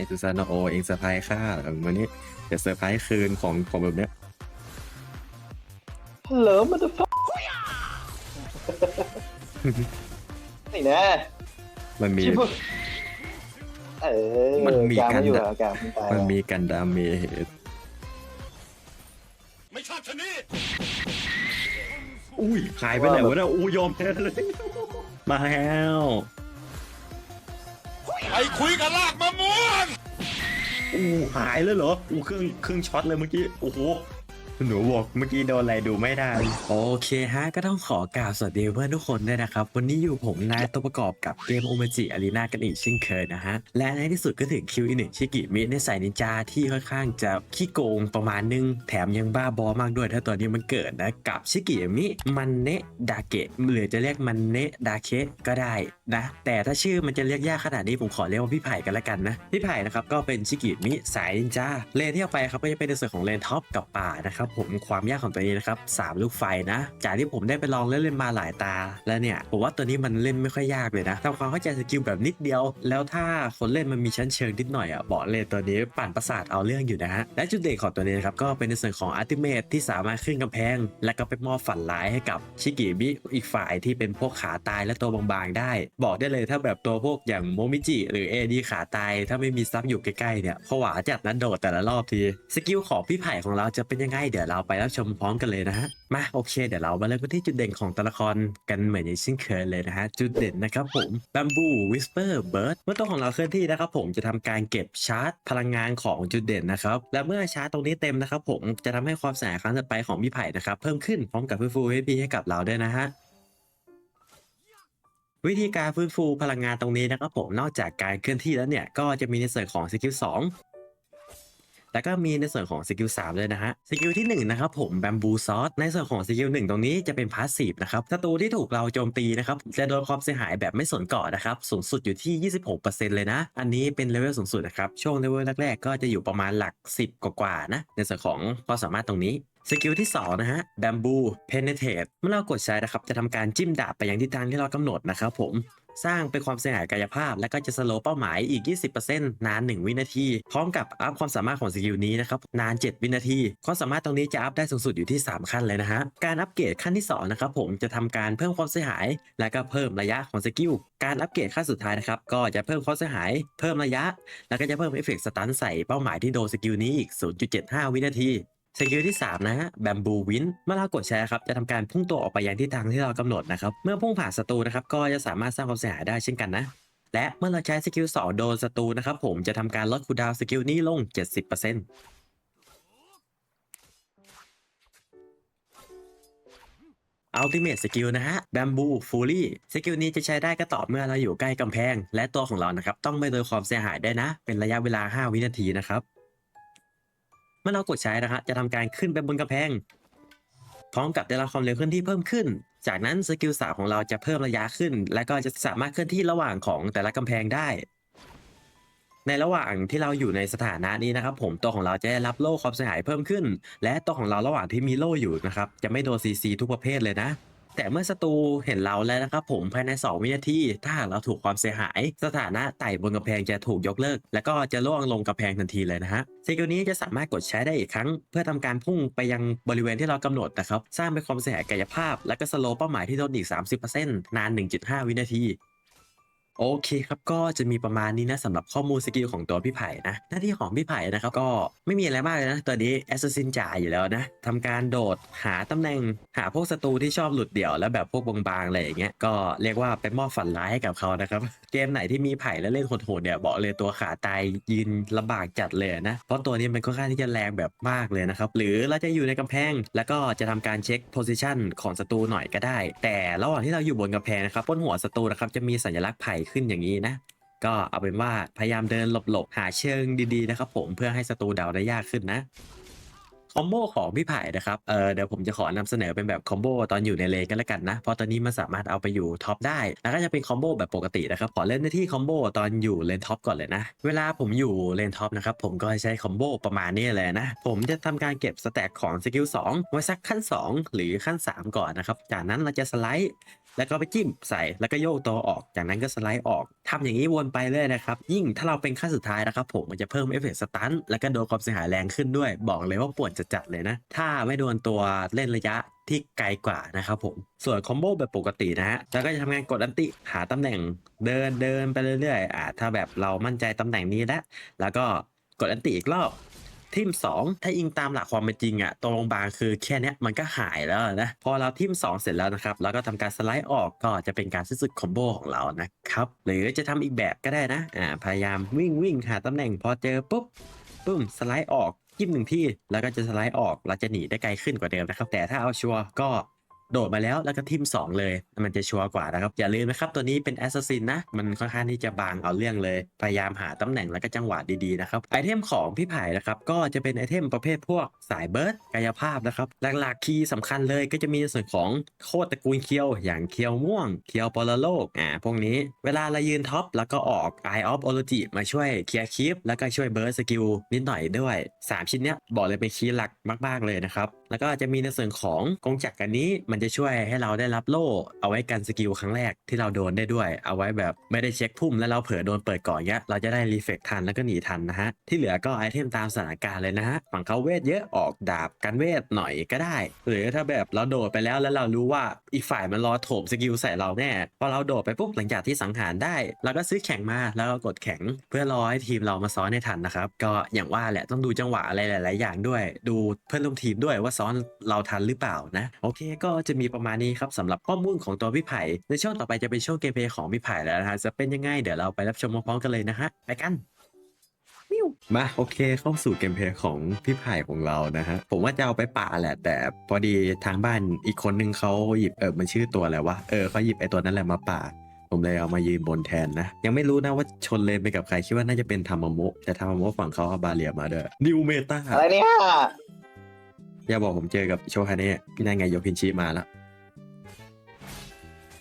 ไอซูซานโอเองเซอร์ไพรส์ข้าวันนี้จะเซอร์ไพรส์คืนของของแบบเนี้ยฮัลโหลมันจะฟันี่นะมันมี ชิบุเออมันมีการการไม่อยู่ด่าแล้วการไม่ตายมันมีกันดาเมจไม่ชอบชะนี่อุ้ยหายไปไหนวะเนี่ยอู้ยอมแพ้เลยมาแล้วไป คุยกับลากมะม่วงอู้หายเลยเหรออู้เครื่องเครื่องช็อตเลยเมื่อกี้ โอ้โห หนูบอกเมื่อกี้โดนอะไรดูไม่ได้ โอเคฮะ ก็ต้องขอกล่าวสวัสดีเพื่อนทุกคนด้วยนะครับ วันนี้อยู่ผมนายตัวประกอบกับเกมโอมาจิอารีนากันอีกเช่นเคยนะฮะ และในที่สุดก็ถึงคิวอีกหนึ่งชิกิมิในสายนินจาที่ค่อนข้างจะขี้โกงประมาณนึง แถมยังบ้าบอมากด้วยถ้าตัวนี้มันเกิดนะ กับชิกิมิมันเนะดาเกะหรือจะเรียกมันเนะดาเคะก็ได้นะ แต่ถ้าชื่อมันจะเรียกยากขนาดนี้ผมขอเรียกว่าพี่ไผ่กันละกันนะพี่ไผ่นะครับก็เป็นชิกิมิสายนินจาเลนที่เอาไปครับก็จะเป็นในส่วนของเลนท็อปกับป่านะครับผมความยากของตัวนี้นะครับสามลูกไฟนะ จากที่ผมได้ไปลองเล่นเล่นมาหลายตา แล้วเนี่ยผมว่าตัวนี้มันเล่นไม่ค่อยยากเลยนะทำความเข้าใจสกิลแบบนิดเดียว แล้วถ้าคนเล่นมันมีชั้นเชิงนิดหน่อยอะบอกเลยตัวนี้ปั่นประสาทเอาเรื่องอยู่นะฮะและจุดเด่นของตัวนี้นะครับก็เป็นในส่วนของอัลติเมทที่สามารถขึ้นกำแพง และก็ไปมอบฝันร้ายให้กับชิกิมิอีกฝ่ายที่เป็นพวกขาตายและตัวบางๆได้ บอกได้เลยถ้าแบบตัวพวกอย่างโมมิจิหรือเอดีขาตายถ้าไม่มีซับอยู่ใกล้ๆเนี่ยผวาจัดนั้นโดดแต่ละรอบทีสกิลของพี่ไผ่ของเราจะเป็นยังไงเดี๋ยวเราไปรับชมพร้อมกันเลยนะฮะ มาโอเค เดี๋ยวเรามาเริ่มกันที่จุดเด่นของตัวละครกันเหมือนอย่างเช่นเคยเลยนะฮะ จุดเด่นนะครับผมบัมบูวิสเปอร์เบิร์ดเมื่อตัวของเราเคลื่อนที่นะครับผมจะทำการเก็บชาร์จพลังงานของจุดเด่นนะครับ และเมื่อชาร์จตรงนี้เต็มนะครับผมจะทำให้ความเสียหายครั้งต่อไปของพี่ไผ่นะครับเพิ่มขึ้นพร้อมกับฟื้นฟูให้พี่ให้กับเราด้วยนะฮะวิธีการฟื้นฟูพลังงานตรงนี้นะครับผมนอกจากการเคลื่อนที่แล้วเนี่ย ก็จะมีในส่วนของสกิล2 แล้วก็มีในส่วนของสกิล3เลยนะฮะสกิลที่1นะครับผมแบมบูซอสในส่วนของสกิล1ตรงนี้จะเป็นพาสซีฟนะครับศัตรูที่ถูกเราโจมตีนะครับจะโดนความเสียหายแบบไม่สนเกาะนะครับสูงสุดอยู่ที่ 26%เลยนะ อันนี้เป็นเลเวลสูงสุดนะครับช่วงเลเวลแรกๆ ก็จะอยู่ประมาณหลัก 10 กว่าๆนะในส่วนของความสามารถตรงนี้สกิลที่ 2 นะฮะ Bamboo Penetrate เมื่อเรากดใช้นะครับ จะทำการจิ้มดาบไปยังทิศทางที่เรากำหนดนะครับผม สร้างเป็นความเสียหายกายภาพ และก็จะสโลว์เป้าหมายอีก 20%นาน 1 วินาที พร้อมกับอัพความสามารถของสกิลนี้นะครับ นาน 7 วินาที ความสามารถตรงนี้จะอัพได้สูงสุดอยู่ที่ 3 ขั้นเลยนะฮะ การอัปเกรดขั้นที่ 2 นะครับผมจะทำการเพิ่มความเสียหาย และก็เพิ่มระยะของสกิล การอัปเกรดขั้นสุดท้ายนะครับ ก็จะเพิ่มความเสียหาย เพิ่มระยะ แล้วก็จะเพิ่มเอฟเฟกต์สตันใส่เป้าหมายที่โดนสกิลนี้อีก 0.75 วินาที สกิลที่ 3 นะฮะแบมบูวินเมื่อเรากดแชร์ครับจะทำการพุ่งตัวออกไปยังทิศทางที่เรากำหนดนะครับเมื่อพุ่งผ่านศัตรูนะครับก็จะสามารถสร้างความเสียหายได้เช่นกันนะ และเมื่อเราใช้สกิล2โดนศัตรูนะครับผมจะทำการลดคูลดาวน์สกิลนี้ลง 70% Ultimate Skill นะฮะ Bamboo Fury สกิลนี้จะใช้ได้ก็ต่อเมื่อเราอยู่ใกล้กำแพง และตัวของเรานะครับต้องไม่โดนความเสียหายได้นะ เป็นระยะเวลา 5 วินาทีนะครับ มื่อเรากดใช้นะฮะจะทำการขึ้นไปบนกำแพง พร้อมกับได้รับความเร็วเคลื่อนที่เพิ่มขึ้น จากนั้นสกิลสาของเราจะเพิ่มระยะขึ้น และก็จะสามารถเคลื่อนที่ระหว่างของแต่ละกำแพงได้ ในระหว่างที่เราอยู่ในสถานะนี้นะครับ ผมตัวของเราจะได้รับโล่ความเสียหายเพิ่มขึ้น และตัวของเราระหว่างที่มีโล่อยู่นะครับจะไม่โดนซีซีทุกประเภทเลยนะ แต่เมื่อศัตรูเห็นเราแล้วนะครับผมภายใน 2 วินาที ถ้าหากเราถูกความเสียหาย สถานะไต่บนกำแพงจะถูกยกเลิก แล้วก็จะล่วงลงกำแพงทันทีเลยนะฮะสกิลนี้จะสามารถกดใช้ได้อีกครั้ง เพื่อทำการพุ่งไปยังบริเวณที่เรากำหนดนะครับ สร้างเป็นความเสียหายกายภาพ และก็สโลว์เป้าหมายที่โดนอีก 30%นาน 1.5 วินาที โอเคครับ ก็จะมีประมาณนี้นะสำหรับข้อมูลสกิลของตัวพี่ไผ่นะ หน้าที่ของพี่ไผ่นะครับ ก็ไม่มีอะไรมากเลยนะตัวนี้แอสซัสซินจ่ายอยู่แล้วนะทำการโดดหาตำแหน่งหาพวกศัตรูที่ชอบหลุดเดี่ยว แล้วแบบพวกบางๆอะไรอย่างเงี้ยก็เรียกว่าเป็นมอบฝันร้ายให้กับเขานะครับ เกมไหนที่มีไผ่แล้วเล่นโหดๆเนี่ยบอกเลยตัวขาตายยืนลำบากจัดเลยนะเพราะตัวนี้มันค่อนข้างที่จะแรงแบบมากเลยนะครับหรือเราจะอยู่ในกำแพง แล้วก็จะทำการเช็คโพซิชันของศัตรูหน่อยก็ได้ แต่ระหว่างที่เราอยู่บนกำแพงนะครับบนหัวศัตรูนะครับจะมีสัญลักษณ์ไผ่ขึ้นอย่างนี้นะก็เอาเป็นว่าพยายามเดินหลบๆ หาเชิงดีๆนะครับผมเพื่อให้ศัตรูเดาได้ยากขึ้นนะคอมโบของพี่ไผ่นะครับ เออเดี๋ยวผมจะขอนำเสนอเป็นแบบคอมโบตอนอยู่ในเลนกันแล้วกันนะ เพราะตอนนี้มันสามารถเอาไปอยู่ท็อปได้ แล้วก็จะเป็นคอมโบแบบปกตินะครับ ขอเล่นในที่คอมโบตอนอยู่เลนท็อปก่อนเลยนะ เวลาผมอยู่เลนท็อปนะครับ ผมก็ใช้คอมโบประมาณนี้เลยนะ ผมจะทำการเก็บสแต็กของสกิล2ไว้สักขั้น 2 หรือขั้น 3 ก่อนนะครับ จากนั้นเราจะสไลด์ แล้วก็ไปจิ้มใส่แล้วก็โยกตัวออก จากนั้นก็สไลด์ออกทำอย่างนี้วนไปเรื่อยนะครับ ยิ่งถ้าเราเป็นขั้นสุดท้ายนะครับผมมันจะเพิ่มเอฟเฟกต์สตันแล้วก็โดนความเสียหายแรงขึ้นด้วย บอกเลยว่าปวดจัดๆเลยนะ ถ้าไม่โดนตัวเล่นระยะที่ไกลกว่านะครับผม ส่วนคอมโบแบบปกตินะฮะแล้วก็จะทำงานกดอันติหาตำแหน่งเดินเดินไปเรื่อยๆอ่าถ้าแบบเรามั่นใจตำแหน่งนี้แล้วแล้วก็กดอันติอีกรอบ ทิม2 ถ้าอิงตามหลักความเป็นจริงอะตัวโรงพยาบาลคือแค่นี้มันก็หายแล้วนะพอเราทิม2 เสร็จแล้วนะครับเราก็ทำการสไลด์ออกก็จะเป็นการสิ้นสุดคอมโบของเรานะครับหรือจะทำอีกแบบก็ได้นะอ่าพยายามวิ่งวิ่งหาตำแหน่งพอเจอปุ๊บปุ้มสไลด์ออกจิ้มหนึ่งที่แล้วก็จะสไลด์ออกเราจะหนีได้ไกลขึ้นกว่าเดิมนะครับแต่ถ้าเอาชัวร์ก็ โดดมาแล้วแล้วก็ทิม2 เลย มันจะชัวร์กว่านะครับ อย่าลืมนะครับ ตัวนี้เป็นแอสซัสซินนะ มันค่อนข้างที่จะบางเอาเรื่องเลย พยายามหาตำแหน่งแล้วก็จังหวะดีๆนะครับไอเทมของพี่ไผ่นะครับก็จะเป็นไอเทมประเภทพวกสายเบิร์ดกายภาพนะครับหลักๆคีย์สำคัญเลยก็จะมีในส่วนของโคตรตระกูลเคียว อย่างเคียวม่วง เคียวปรโลกอ่าพวกนี้เวลาเรายืนท็อปแล้วก็ออก Eye of o l o g i มาช่วยเคลียร์คลิปแล้วก็ช่วยเบิร์ดสกิลนิดหน่อยด้วย 3 ชิ้นเนี้ยบอกเลยเป็นคีย์หลักมาก ๆเลยนะครับ แล้วก็จะมีในส่วนของกงจักรอันนี้ มันจะช่วยให้เราได้รับโล่ เอาไว้กันสกิลครั้งแรกที่เราโดนได้ด้วย เอาไว้แบบไม่ได้เช็คพุ่มแล้วเราเผลอโดนเปิดก่อนเงี้ยเราจะได้รีเฟกทันแล้วก็หนีทันนะฮะ ที่เหลือก็ไอเทมตามสถานการณ์เลยนะฮะฝั่งเขาเวทเยอะออกดาบกันเวทหน่อยก็ได้ หรือถ้าแบบเราโดดไปแล้วแล้วเรารู้ว่าอีกฝ่ายมันรอโถมสกิลใส่เราแน่พอเราโดดไปปุ๊บหลังจากที่สังหารได้เราก็ซื้อแข่งมาแล้วก็กดแข่งเพื่อรอให้ทีมเรามาซ้อนให้ทันนะครับก็อย่างว่าแหละต้องดูจังหวะอะไรหลาย ๆ อย่างด้วย ดูเพื่อนร่วมทีมด้วยว่าซ้อนเราทันหรือเปล่านะ โอเคก็จะมีประมาณนี้ครับสำหรับข้อมูลของตัวพี่ไผ่ในช่วงต่อไปจะเป็นช่วงเกมเพลย์ของพี่ไผ่แล้วนะฮะจะเป็นยังไงเดี๋ยวเราไปรับชมพร้อมๆกันเลยนะฮะไปกันมาโอเคเข้าสู่เกมเพลย์ของพี่ไผ่ของเรานะฮะผมว่าจะเอาไปป่าแหละ แต่พอดีทางบ้านอีกคนนึงเขาหยิบเออมันชื่อตัวอะไรวะเออเขาหยิบไอตัวนั้นแหละมาป่าผมเลยเอามายืนบนแทนนะ ยังไม่รู้นะว่าชนเลนไปกับใครคิดว่าน่าจะเป็นธรรมโมะแต่ธรรมโมะฝั่งเขาเอาบาเลียมาด้วยนิวเมตาอะไรเนี่ย อย่าบอกผมเจอกับโชฮาเนะนั่นไงโยคินชิมาแล้ว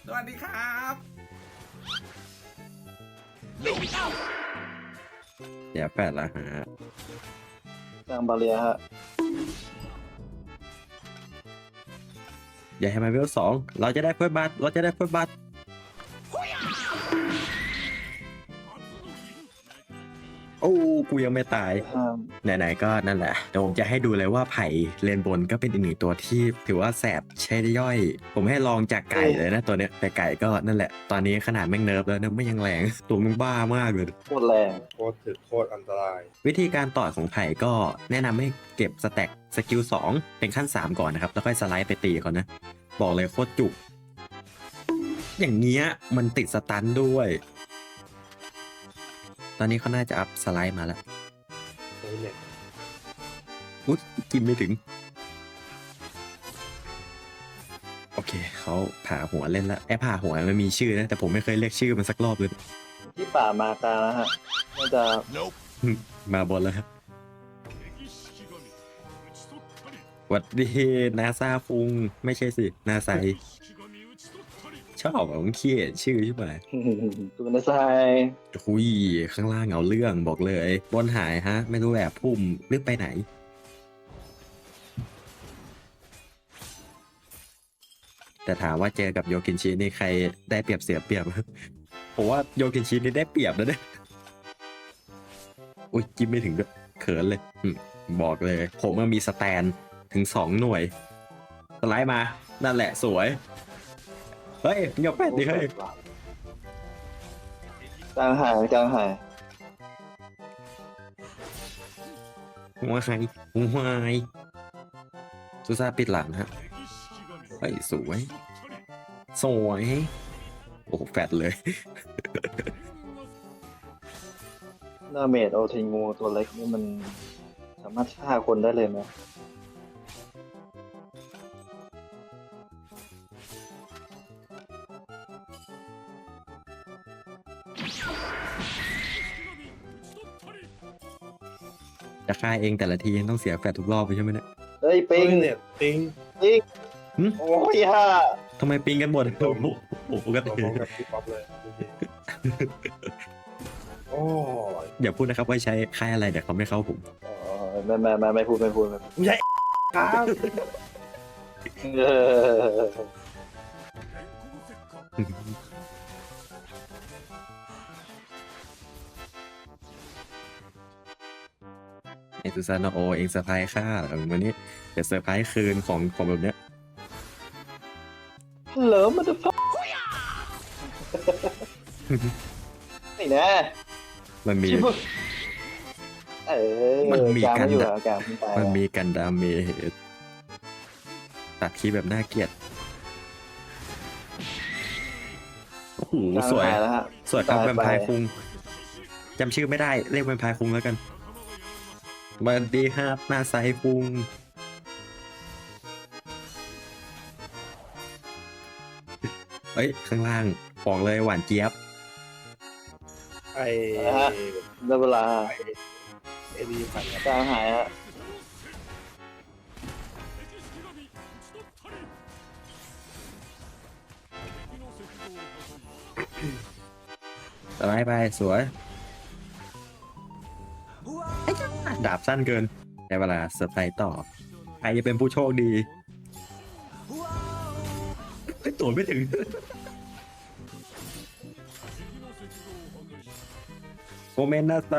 สวัสดีครับเดี๋ยวแปดละฮะกลางบาเลียฮะอย่าให้มันเวลสองเราจะได้เพิ่มบัตรเราจะได้เพิ่มบัตร โอ้กูยังไม่ตาย ห้ามไหนๆก็นั่นแหละเดี๋ยวผมจะให้ดูเลยว่าไผ่เลนบนก็เป็นอีกหนึ่งตัวที่ถือว่าแสบใช้ได้ย่อย ผมให้ลองจากไก่เลยนะตัวเนี้ยแต่ไก่ก็นั่นแหละ ตอนนี้ขนาดแม่งเนิร์ฟแล้วนะไม่ยังแรง ตัวมึงบ้ามากเลย โคตรแรงโคตรถึกโคตรอันตราย วิธีการต่อยของไผ่ก็แนะนำให้เก็บสแต็กสกิล2 เป็นขั้น 3 ก่อนนะครับ แล้วค่อยสไลด์ไปตีเขานะ บอกเลยโคตรจุก อย่างเงี้ยมันติดสตันด้วย ตอนนี้เขาน่าจะอัพสไลด์มาแล้วนี่เนี่ยอุ๊ยกินไม่ถึง โอเค เขาผ่าหัวเล่นแล้วไอ้ผ่าหัวมันมีชื่อนะ แต่ผมไม่เคยเรียกชื่อมันสักรอบเลย ที่ป่ามากลางนะฮะน่าจะ Nope มาบนแล้วครับหวัดดีนาซาฟุง ไม่ใช่สิ นาไซ ชอบของเขียนชื่อใช่ไหมตัวในทรายคุยข้างล่างเอาเรื่องบอกเลย บนหายฮะ ไม่รู้แบบพุ่มนึกไปไหน แต่ถามว่าเจอกับโยกินชินี่ใครได้เปรียบเสียเปรียบผมว่าโยกินชินี่ได้เปรียบแล้วเนี่ยอุ้ยจิ้มไม่ถึงด้วยเขินเลยอืมบอกเลย ผมมันมีสแตนถึงสองหน่วยสไลด์มา นั่นแหละสวย เฮ้ยมึงอย่าแปดดิเฮ้ยกลางหายกลางหายวายวายซูซ่าปิดหลังฮะเฮ้ยสวย สวย โอ้โหแฟดเลย หน้าเมดโอทิงูตัวเล็กนี่มันสามารถฆ่าคนได้เลยไหม จะฆ่าเองแต่ละทียังต้องเสียแฟดทุกรอบไปใช่ไหมเนี่ยเฮ้ยปิงเนี่ยติงปิงหึโอ้ยฮ่าทำไมปิงกันหมดโอ้โหโอ้โหปกตัวติพร้อมกับพี่ป๊อปเลยดูดิโอ้ยอย่าพูดนะครับว่าใช้ค่ายอะไรเดี๋ยวเขาไม่เข้าผมอ๋อไม่ไม่ไม่ไม่พูดไม่พูดไม่พูดไม่ใช่ครับ เออ ไอซูซานโอเองเซอร์ไพรส์ค่าเหรอวันนี้เดี๋ยวเซอร์ไพรส์คืนของของแบบเนี้ยฮัลโหลมันจะฟังนี่นะมันมีชิบุเออมันมีกลางกันไอยู่อะอะกลางมันตายมันอะมีกันดาเมจตัดคีย์แบบน่าเกลียดโอ้โหกลางสวยหายแล้วฮะสวยครับตายแวมไพร์ไปคุงจำชื่อไม่ได้ เรียกแวมไพร์คุงแล้วกันส วัสดีครับหน้าไซคุงเอ้ย ข้างล่างบอกเลยหวานเจี๊ยบ ไอ้นะฮะ ได้เวลาไอ้นี่ฝันกลางหายฮะสบายไปสวย ดาบสั้นเกินได้เวลาเซอร์ไพรส์ต่อ ใครจะเป็นผู้โชคดีไอ้ยตัวไม่ถึง โมเมนต์น่าไซ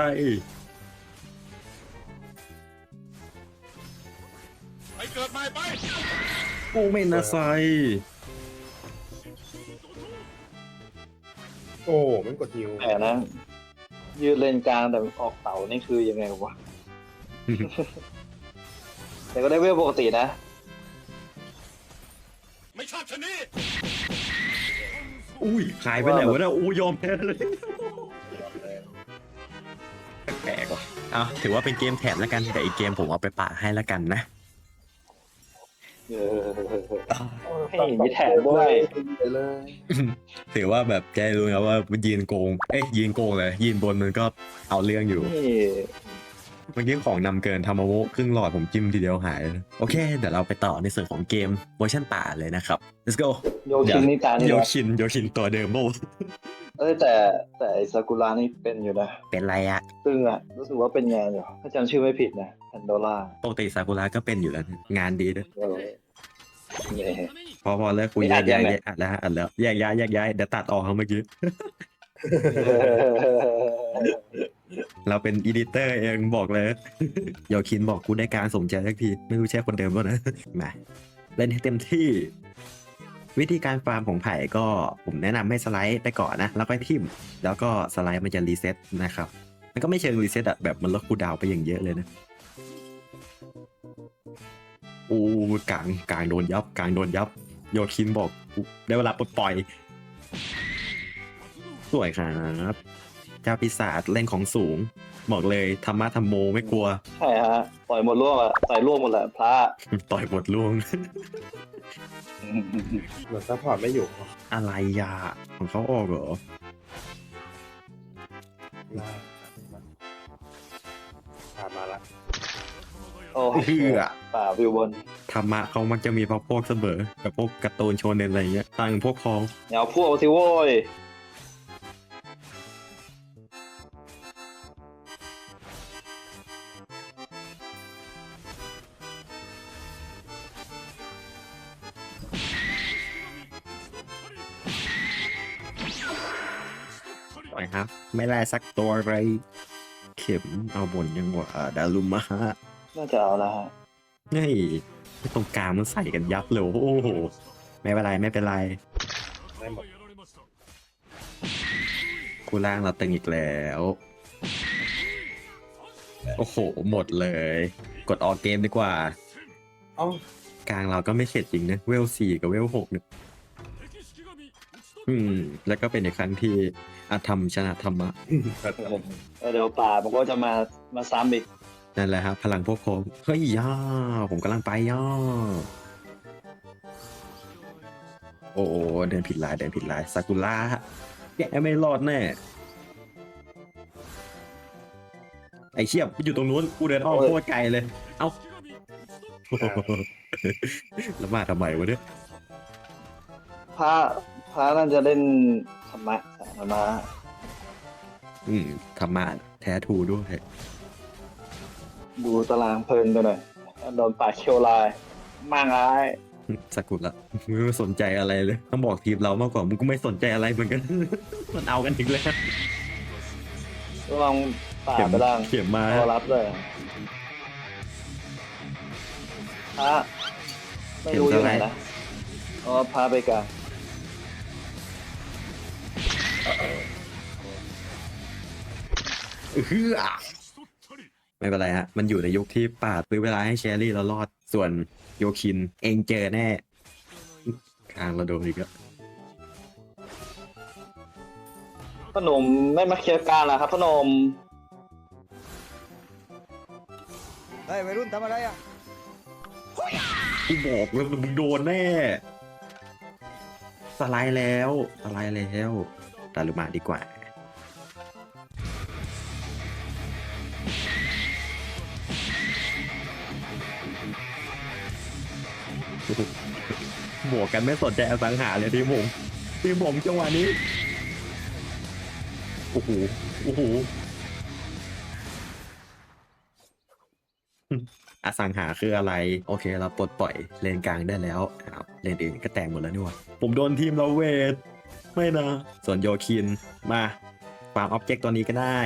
ไปเกิดใหม่ไปโมเมนต์น่าไซโอ้ มันกดฮิวแหมนะ ยืดเลนกลางแต่ออกเต่านี่คือยังไงวะ แต่ก็ได้เวลปกตินะ ไม่ชอบชะนีอุ้ยหายไปไหนวะเนี่ยอู้ยอมแพ้เลยแปลกว่ะเอาถือว่าเป็นเกมแถมแล้วกันแต่อีกเกมผมเอาไปปะให้แล้วกันนะเออให้มีแถมด้วยไปเลยถือว่าแบบแกรู้นะว่ายืนโกง เอ้ยยืนโกงเลยยืนบนมันก็เอาเรื่องอยู่นี่ เมื่อกี้ของนำเกินทำมาโวครึ่งหลอดผมจิ้มทีเดียวหายเลยนะโอเค เดี๋ยวเราไปต่อในส่วนของเกมเวอร์ชันป่าเลยนะครับ let's go โยชินนี่ตานี่โยนะชินโยชินตัวเดิมโบเอ้ยแต่แต่ไอซากุระนี่เป็นอยู่นะเป็นไรอะซึ่งอะรู้สึกว่าเป็นงานอยู่ถ้าจำชื่อไม่ผิดนะแพนโดล่าปกติซากุระก็เป็นอยู่แล้วนะงานดีด้วยเออเนี่ยพอพอเลิกคุยไม่แยอักดย้ายยังไงอัดแล้วอัดแล้วแยกย้ายแยกย้ายเดี๋ยวตัดออกครับเมื่อกี้ เราเป็นอีดิเตอร์เองบอกเลยโยคินบอกกูได้การสมใจสักที ไม่รู้ใช่คนเดิมป่ะนะมาเล่นให้เต็มที่ วิธีการฟาร์มของไผ่ก็ผมแนะนำให้สไลด์ไปก่อนนะ แล้วก็ทิมแล้วก็สไลด์มันจะรีเซ็ตนะครับ มันก็ไม่เชิงรีเซ็ตอะแบบมันลดคูดาวไปอย่างเยอะเลยนะอู้กลางกลางโดนยับกลางโดนยับ โยคินบอกได้เวลาปลดปล่อย สวยครับ เจ้าปีศาจเล่นของสูง บอกเลยธรรมะธรรมโมไม่กลัว ใช่ฮะปล่อยหมดร่วงอะใส่ร่วงหมดแหละพระต่อยบทล่วง เหมือนซัพพอร์ตไม่อยู่อะไรยาของเขาออกเหรอได้ผ่านมาละโอ้เพื่อป่าวิวบนธรรมะเขามักจะมีพวกพวกเสมอกับพวกการ์ตูนโชเนนอะไรเงี้ยต่างพวกคองอย่าเอาพวกสิโว้ย ไม่ได้สักตัวอะไร เข็มเอาบนยังหวะดารุมะฮะน่าจะเอาแล้วฮะนี่ตรงกลางมันใส่กันยับเลยโอ้โห ไม่เป็นไรไม่เป็นไรได้หมดคู่ล่างเราตึงอีกแล้ว โอ้โห หมดเลย กดออกเกมดีกว่า เอ้ากลางเราก็ไม่เข็ดจริงนะ เวลสี่กับเวลหกเนี่ย อืม แล้วก็เป็นในครั้งที่อาธรรมชนะธรรมะแบบเออเดี๋ยวป่ามันก็จะมามาซ้ำอีกนั่นแหละครับพลังพวกผมเฮ้ยย่าผมกำลังไปย่าโอ้โหเดินผิดลายเดินผิดลายซากุระแกไม่รอดแน่ ไอเชี่ยอยู่ตรงนู้นกูเดินอ้อมโคตรไกลเลย เอ้าแล้วมาทำไมวะเนี่ยพระ พระน่าจะเล่นธรรมะธรรมะอืมธรรมะแท้ทูด้วย ดูตารางเพลินไปหน่อยโดนป่าเคียวลายมางร้ายสกุลละไม่สนใจอะไรเลย ต้องบอกทีมเรามากกว่ามึงก็ไม่สนใจอะไรเหมือนกัน มันเอากันอีกแล้วระวังป่าเข็มไปล่างเข็มมารอรับเลยพระไม่รู้อยู่ไหนนะอ๋อพาไปกลาง เฮือไม่เป็นไรฮะ มันอยู่ในยุคที่ปาดซื้อเวลาให้แชรี่เรารอด ส่วนโยคินเองเจอแน่กลางเราโดนอีกแล้วพอหนมไม่มาเคลียร์กลางนะครับพอหนมเฮ้ยวัยรุ่นทำอะไรอะกูบอกแล้วมึงโดนแน่ สไลด์แล้ว สไลด์แล้วตาลุมาดีกว่า บวกกันไม่สนใจอสังหาเลยทีมผมทีมผมจังหวะนี้โอ้โหโอ้โหอสังหาคืออะไร โอเคเราปลดปล่อยเลนกลางได้แล้วครับเลนอื่นก็แตกหมดแล้วนี่หว่าผมโดนทีมเราเวท ไม่นะ ส่วนโยคินมาฟาร์มออบเจกต์ตัวนี้ก็ได้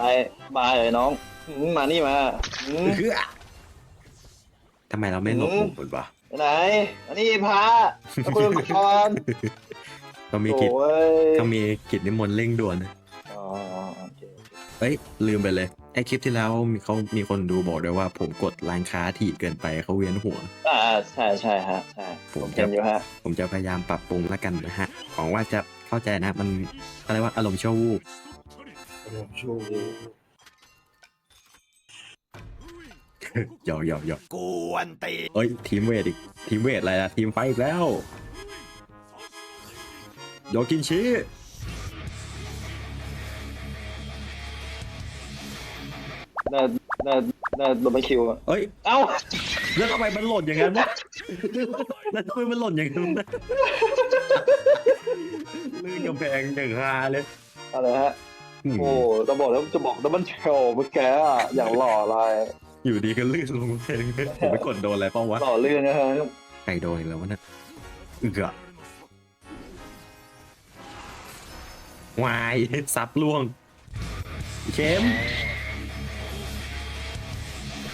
อะไรมาเลยน้องหืมมานี่มาหืมคือทำไมเราไม่หลบอืม มุมมันวะไปไหนอันนี้พระมาคุยกันก่อนก็มีกิจโอ้ยก็มีกิจนิมนต์เร่งด่วนนะอ๋อโอเคเอ้ย ลืมไปเลยไอคลิปที่แล้วมีเขามีคนดูบอกด้วยว่า ผมกดร้านค้าถี่เกินไปเขาเวียนหัว อ่าใช่ใช่ฮะใช่ผมผมจะเห็นอยู่ฮะผมจะพยายามปรับปรุงแล้วกันนะฮะหวังว่าจะเข้าใจนะมันอะไรยกว่าอารมณ์ชั่ววูบ ผมชูหยอกหยอกหยอกกวนตีเอ้ยทีมเวทอีกทีมเวทอะไรอะทีมไฟอีกแล้วโยกินชิน่าน่าน่าโดนไปคิวอะเอ้ยเอ้าแล้วทำไมมันหล่นอย่างนั้นวะแล้วทำไมมันหล่นอย่างนั้นวะลื่นกำแพงอย่างฮาเลยอะไรฮะอืม โอ้จะบอกแล้วจะบอกดับเบิลเชลเมื่อกี้อะอย่างหล่ออะไรอยู่ดีก็ลื่นลงกำแพงผมไปกดโดนอะไรเปล่าวะหล่อเรื่องนะฮะใครโดนอีกแล้ววะเนี่ยอึกอะวายซับล่วงเข้ม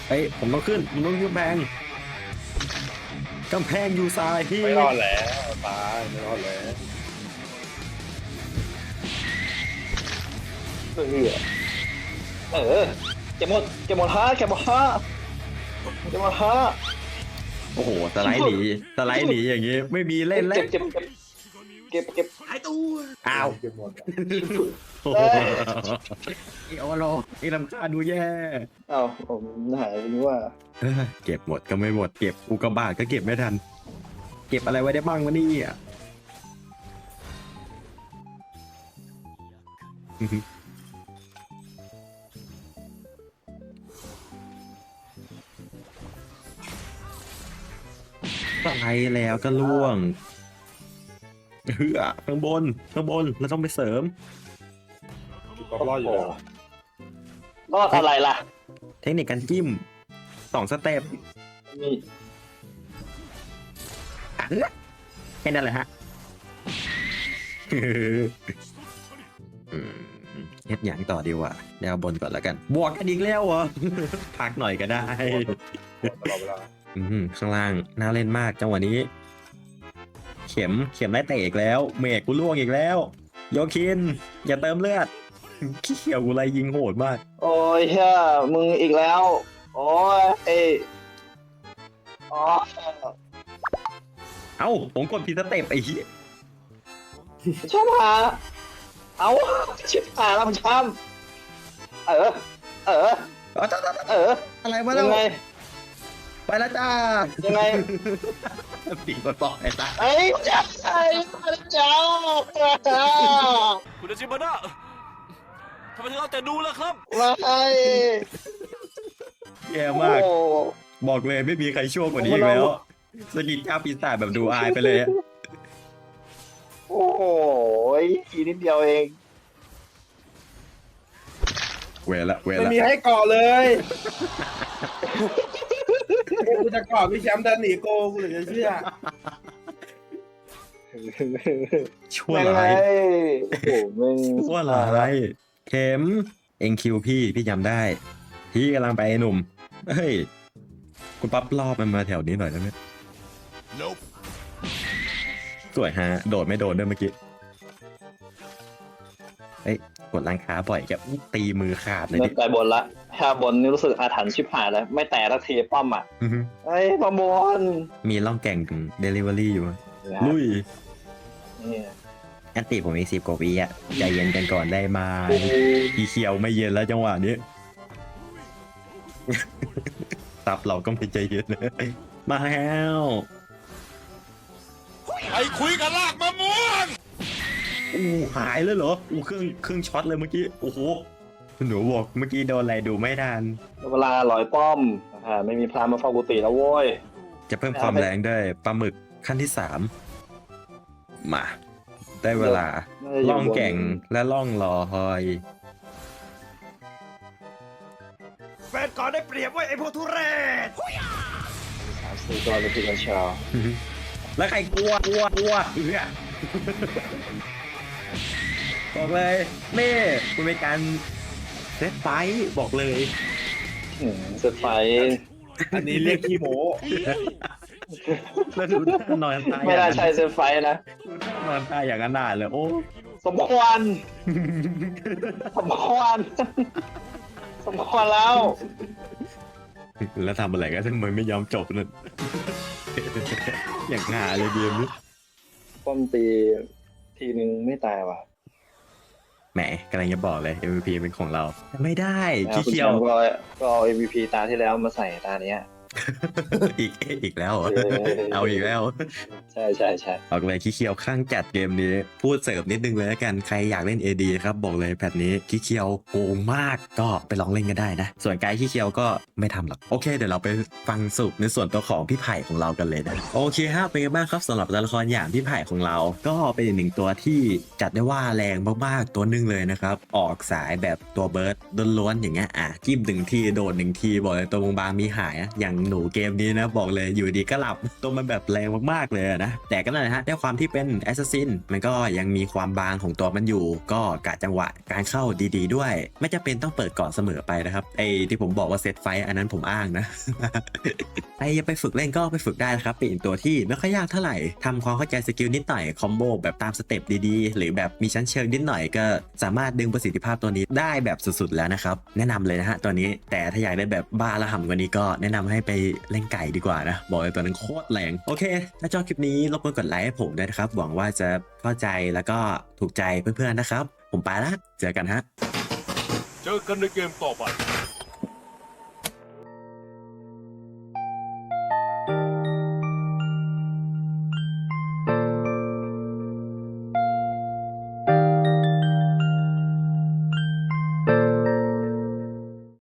เอ้ยผมต้องขึ้นผมต้องขึ้นกำแพงกำแพงอยู่ซ้ายที่ไม่รอดแล้วตายไม่รอดแล้ว เออเออเก็บหมดเก็บหมดฮะเก็บหมดฮะเก็บหมดฮะโอ้โหสไลด์หนีสไลด์หนีอย่างงี้ ไม่มีเล่นแล้เก็วบเก็บเก็บเก็บหายตัวอ้าวเก็บหมดอะโอ้โหไอโอโลไอลำคาญดูแย่เอ้าผมหายไปนึกว่าเอ้ยเก็บหมดก็ไม่หมดเก็บอุกกาบาตก็เก็บไม่ทัน เก็บอะไรไว้ได้บ้างวะเนี่อะ สไลด์แล้วก็ล่วงเฮือข้างบนข้างบนเราต้องไปเสริมพี่ป๊อปรอดอยู่แล้วรอดอะไรล่ะ เทคนิคการจิ้มสองสเต็ปนี่อะเฮ้ยแค่นั้นแหละฮะอืมเฮ็ดอย่างต่อดีกว่าเดี๋ยวเอาบนก่อนแล้วกัน บวกกันอีกแล้วเหรอ พักหน่อยก็ได้ตลอดเวลา อืมข้างล่างน่าเล่นมากจังหวะนี้ เข็มเข็มได้เตะอีกแล้ว เมฆกูล่วงอีกแล้ว โยคิน อย่าเติมเลือดขี้เขียวกูไรยิงโหดมาก โอ้ยเฮียมึงอีกแล้ว โอ้ยเอ้ยอ๋อเอ้าผมกดผิดสเต็ปไอ้เหี้ยชอบหาเอาชิบหายแล้วมันช้ำเออ เอออ๋อจ้าจ้าจ้าเออ อะไรวะแล้ยัวงไง ไปแล้วจ้ายังไงปิดกดต่อไอ้ตาไอ้จ้าไอ้จ้าคุณอาชิมานะทำไมถึงเอาแต่ดูล่ะครับมาไอ้แย่มาก บอกเลยไม่มีใครชั่วกว่านี้อีกแล้ว สกินข้าวปีศาจแบบดูอายไปเลยอะโอ้โหอีกนิดเดียวเอง เวละเวไม่ละมีให้เกาะเลย กูจะเกาะพี่แชมป์เดินหนีโกกูเลยจะเชื่อชั่วไม่ไรร้ายโอ้โหแม่งชั่วร้ายเข็มเอ็งคิวพี่พี่จำได้ พี่กำลังไปไอ้หนุ่มเฮ้ยคุณปั๊บรอบมันมาแถวนี้หน่อยได้ไหม Nope สวยฮะ โดดไม่โดดด้วยเมื่อกี้เฮ้ย กดร้านค้าบ่อยแกตีมือขาดเลยเลิดิกแต่บนละถ้าบนนี่รู้สึกอาถรรพ์ชิบหายแล้ว ไม่แตะสักทีป้อมอะอื้อหือเฮ้ยประมวลมีล่องแก่งเดลิเวอรี่อยู่มั้ยลุยนี่แอนติผมอีกสิบกว่าวิอะใจเย็นกันก่อนได้ไหมาอีเขียวไม่เย็นแล้วจังหวะนี้ ตับเราก็ไม่ใจเย็นเลยมาแล้วไอ้คุยกับลากมะม่วง อู้หายเลยเหรออู้เครื่องเครื่องช็อตเลยเมื่อกี้โอ้โหหนูบอกเมื่อกี้โดนอะไรดูไม่ทันเวลาลอยป้อมอ่าไม่มีพรามมาเฝ้ากุฏิแล้วโว้ย จะเพิ่มความแรงด้วยปลาหมึกขั้นที่สามมา ได้เวลาน่าจะอยู่ล่องแก่งและล่องรอคอย แฟนก่อนได้เปรียบไว้ไอ้พวกทุเรศสามสี่ตัวเป็นทีกันชาวแล้วใครกลัวกลัวกลัวเอื้อ บอกเลยนี่คุณเป็นการเซตไฟท์บอกเลย อืมเซตไฟอันนี้เรียกขี้โมแล้วดูท่านอนตายไม่น่าใช่เซตไฟนะ ดูท่านอนตายอย่างอนาถเลยโอ้ สมควร สมควร สมควรแล้วแล้วทำอะไรก็ทำไมไม่ยอมจบนั่น อย่างหาเลยเดียมนี้ป้อมตีทีนึงไม่ตายว่ะ แหมกำลังจะบอกเลย MVP เป็นของเรา ไม่ได้แล้วขี้คุณเคีแชยวมป์ก็ก็เอา MVP ตาที่แล้วมาใส่ตาเนี้ย อีกอีกแล้วเหรอเออเอาอีกแล้ว ใช่ใช่ใช่บอกเลยขี้เคียวข้างจัดเกมนี้ พูดเสริมนิดนึงเลยละกันใครอยากเล่น AD ครับบอกเลยแพทนี้ขี้เคียวโกงมากก็ไปลองเล่นกันได้นะ ส่วนกายขี้เคียวก็ไม่ทำหรอก โอเค เดี๋ยวเราไปฟังสรุปในส่วนตัวของพี่ไผ่ของเรากันเลยนะ โอเคฮะเป็นไงบ้างครับสำหรับตัวละครอย่างพี่ไผ่ของเรา ก็เป็นอีกหนึ่งตัวที่จัดได้ว่าแรงมากๆตัวหนึงเลยนะครับออกสายแบบตัวเบิร์ดล้วนๆอย่างเงี้ยอะจิ้มหนึ่งทีโดดหนึ่งทีบอกเลยตัวบางๆมีหายอะอย่างหนูเกมนี้นะบอกเลยอยู่ดีก็หลับตัวมันแบบแรงมากๆเลยนะ แต่ก็นั่นแหละฮะด้วยความที่เป็นแอสซัสซินมันก็ยังมีความบางของตัวมันอยู่ ก็กะจังหวะการเข้าดีๆด้วย ไม่จำเป็นต้องเปิดก่อนเสมอไปนะครับไอ้ที่ผมบอกว่าเซตไฟอันนั้นผมอ้างนะใครจะไปฝึกเล่นก็ไปฝึกได้นะครับเป็นตัวที่ไม่ค่อยยากเท่าไหร่ทำความเข้าใจสกิลนิดหน่อยคอมโบแบบตามสเต็ปดีๆ หรือแบบมีชั้นเชิงนิดหน่อยก็สามารถดึงประสิทธิภาพตัวนี้ได้แบบสุดๆแล้วนะครับแนะนำเลยนะฮะตัวนี้แต่ถ้าอยากได้แบบบ้าระห่ำกว่านี้ก็แนะนำให้ไปเล่นไก่ดีกว่านะ บอกเลยตอนนั้นโคตรแรง โอเค ถ้าชอบคลิปนี้รบกวนกดไลค์ให้ผมด้วยนะครับ หวังว่าจะเข้าใจแล้วก็ถูกใจเพื่อนๆนะครับ ผมไปละ เจอกันฮะ เจอกันในเกมต่อไป